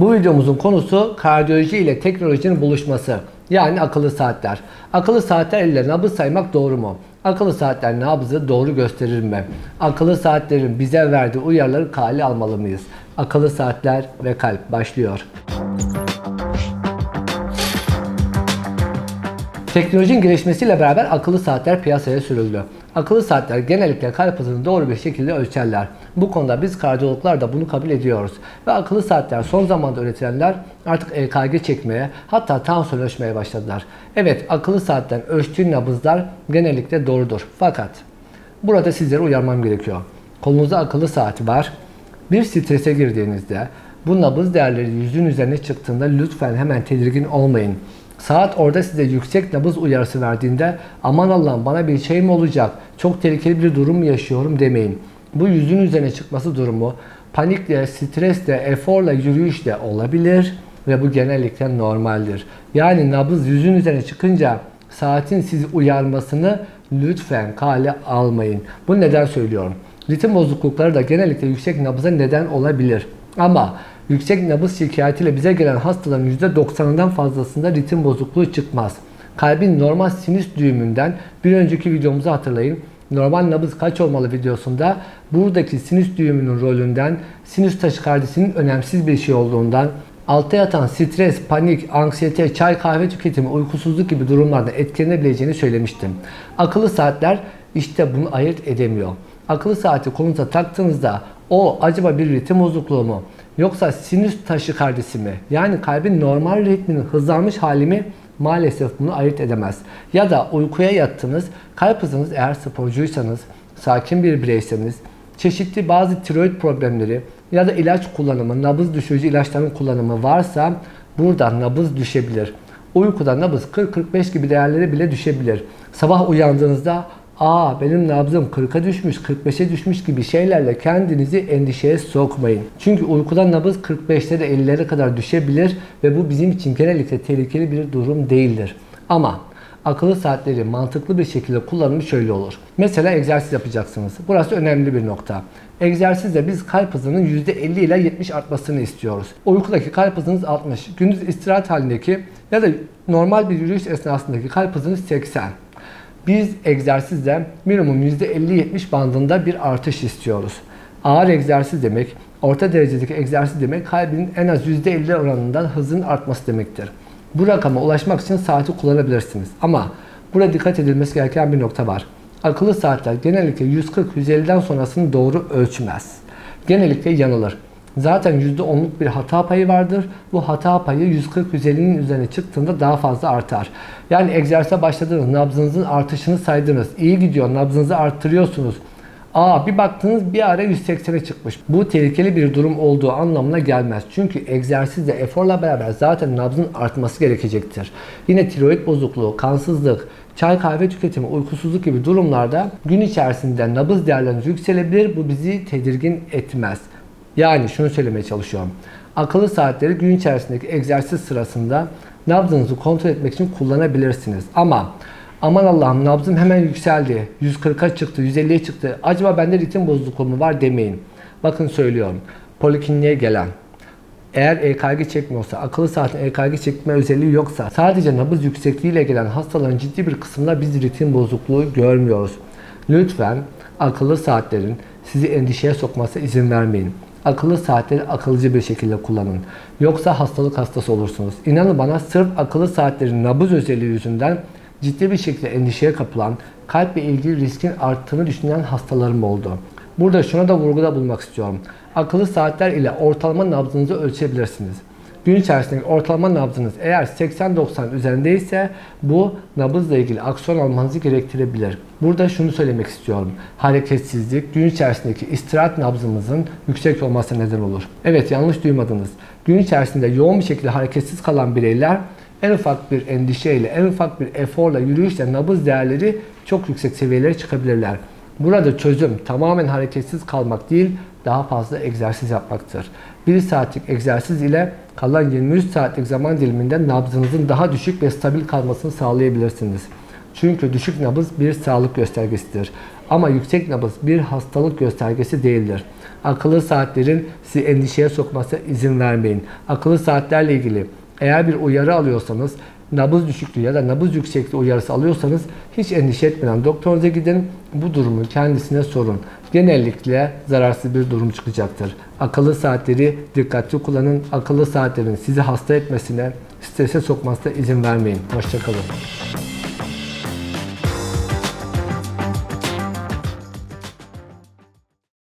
Bu videomuzun konusu kardiyoloji ile teknolojinin buluşması. Yani akıllı saatler. Akıllı saatler ile nabız saymak doğru mu? Akıllı saatler nabzı doğru gösterir mi? Akıllı saatlerin bize verdiği uyarıları kale almalı mıyız? Akıllı saatler ve kalp başlıyor. Teknolojinin gelişmesiyle beraber akıllı saatler piyasaya sürüldü. Akıllı saatler genellikle kalp hızını doğru bir şekilde ölçerler. Bu konuda biz kardiyologlar da bunu kabul ediyoruz. Ve akıllı saatler son zamanda üretilenler artık EKG çekmeye hatta tansiyon ölçmeye başladılar. Evet akıllı saatten ölçtüğün nabızlar genellikle doğrudur. Fakat burada sizlere uyarmam gerekiyor. Kolunuzda akıllı saat var. Bir strese girdiğinizde bu nabız değerleri yüzün üzerine çıktığında lütfen hemen tedirgin olmayın. Saat orada size yüksek nabız uyarısı verdiğinde aman Allah'ım bana bir şey mi olacak, çok tehlikeli bir durum mu yaşıyorum demeyin. Bu yüzün üzerine çıkması durumu panikle, stresle, eforla, yürüyüşle olabilir ve bu genellikle normaldir. Yani nabız yüzün üzerine çıkınca saatin sizi uyarmasını lütfen kale almayın. Bu neden söylüyorum? Ritim bozuklukları da genellikle yüksek nabıza neden olabilir. Ama yüksek nabız şikayetiyle bize gelen hastaların %90'ından fazlasında ritim bozukluğu çıkmaz. Kalbin normal sinüs düğümünden bir önceki videomuzu hatırlayın. Normal nabız kaç olmalı videosunda buradaki sinüs düğümünün rolünden sinüs taşikardisinin önemsiz bir şey olduğundan altta yatan stres, panik, anksiyete, çay kahve tüketimi, uykusuzluk gibi durumlarda etkilenebileceğini söylemiştim. Akıllı saatler işte bunu ayırt edemiyor. Akıllı saati kolunuza taktığınızda o acaba bir ritim bozukluğu mu? Yoksa sinüs taşikardisi mi? Yani kalbin normal ritminin hızlanmış hali mi? Maalesef bunu ayırt edemez. Ya da uykuya yattınız, kalp hızınız eğer sporcuysanız, sakin bir bireyseniz, çeşitli bazı tiroid problemleri ya da ilaç kullanımı, nabız düşürücü ilaçların kullanımı varsa burada nabız düşebilir. Uykuda nabız 40-45 gibi değerleri bile düşebilir. Sabah uyandığınızda aa benim nabzım 40'a düşmüş, 45'e düşmüş gibi şeylerle kendinizi endişeye sokmayın. Çünkü uykuda nabız 45'lere 50'lere kadar düşebilir ve bu bizim için genellikle tehlikeli bir durum değildir. Ama akıllı saatleri mantıklı bir şekilde kullanımı şöyle olur. Mesela egzersiz yapacaksınız. Burası önemli bir nokta. Egzersizde biz kalp hızının %50 ile 70 artmasını istiyoruz. Uykudaki kalp hızınız 60. Gündüz istirahat halindeki ya da normal bir yürüyüş esnasındaki kalp hızınız 80. Biz egzersizde minimum %50-70 bandında bir artış istiyoruz. Ağır egzersiz demek, orta derecedeki egzersiz demek kalbin en az %50 oranından hızın artması demektir. Bu rakama ulaşmak için saati kullanabilirsiniz. Ama burada dikkat edilmesi gereken bir nokta var. Akıllı saatler genellikle 140-150'den sonrasını doğru ölçmez. Genellikle yanılır. Zaten %10'luk bir hata payı vardır. Bu hata payı 140-150'nin üzerine çıktığında daha fazla artar. Yani egzersize başladınız, nabzınızın artışını saydınız. İyi gidiyor, nabzınızı arttırıyorsunuz. Aa bir baktınız bir ara 180'e çıkmış. Bu tehlikeli bir durum olduğu anlamına gelmez. Çünkü egzersizle eforla beraber zaten nabzın artması gerekecektir. Yine tiroid bozukluğu, kansızlık, çay kahve tüketimi, uykusuzluk gibi durumlarda gün içerisinde nabız değerleriniz yükselebilir. Bu bizi tedirgin etmez. Yani şunu söylemeye çalışıyorum. Akıllı saatleri gün içerisindeki egzersiz sırasında nabzınızı kontrol etmek için kullanabilirsiniz. Ama aman Allah'ım nabzım hemen yükseldi. 140'a çıktı, 150'ye çıktı. Acaba bende ritim bozukluğu mu var demeyin. Bakın söylüyorum. Polikliniğe gelen, eğer EKG çekmiyorsa, akıllı saatin EKG çekme özelliği yoksa, sadece nabız yüksekliğiyle gelen hastaların ciddi bir kısmında biz ritim bozukluğu görmüyoruz. Lütfen akıllı saatlerin sizi endişeye sokması izin vermeyin. Akıllı saatleri akılcı bir şekilde kullanın. Yoksa hastalık hastası olursunuz. İnanın bana sırf akıllı saatlerin nabız özelliği yüzünden ciddi bir şekilde endişeye kapılan, kalple ilgili riskin arttığını düşünen hastalarım oldu. Burada şuna da vurguda bulmak istiyorum. Akıllı saatler ile ortalama nabzınızı ölçebilirsiniz. Gün içerisindeki ortalama nabzınız eğer 80-90 üzerindeyse bu nabızla ilgili aksiyon almanızı gerektirebilir. Burada şunu söylemek istiyorum. Hareketsizlik gün içerisindeki istirahat nabzımızın yüksek olmasına neden olur. Evet yanlış duymadınız. Gün içerisinde yoğun bir şekilde hareketsiz kalan bireyler en ufak bir endişeyle, en ufak bir eforla, yürüyüşle nabız değerleri çok yüksek seviyelere çıkabilirler. Burada çözüm tamamen hareketsiz kalmak değil, daha fazla egzersiz yapmaktır. 1 saatlik egzersiz ile kalan 23 saatlik zaman diliminde nabzınızın daha düşük ve stabil kalmasını sağlayabilirsiniz. Çünkü düşük nabız bir sağlık göstergesidir. Ama yüksek nabız bir hastalık göstergesi değildir. Akıllı saatlerin sizi endişeye sokmasına izin vermeyin. Akıllı saatlerle ilgili eğer bir uyarı alıyorsanız, nabız düşüklüğü ya da nabız yüksekliği uyarısı alıyorsanız hiç endişe etmeden doktorunuza gidin. Bu durumu kendisine sorun. Genellikle zararsız bir durum çıkacaktır. Akıllı saatleri dikkatli kullanın. Akıllı saatlerin sizi hasta etmesine, strese sokmasına izin vermeyin. Hoşçakalın.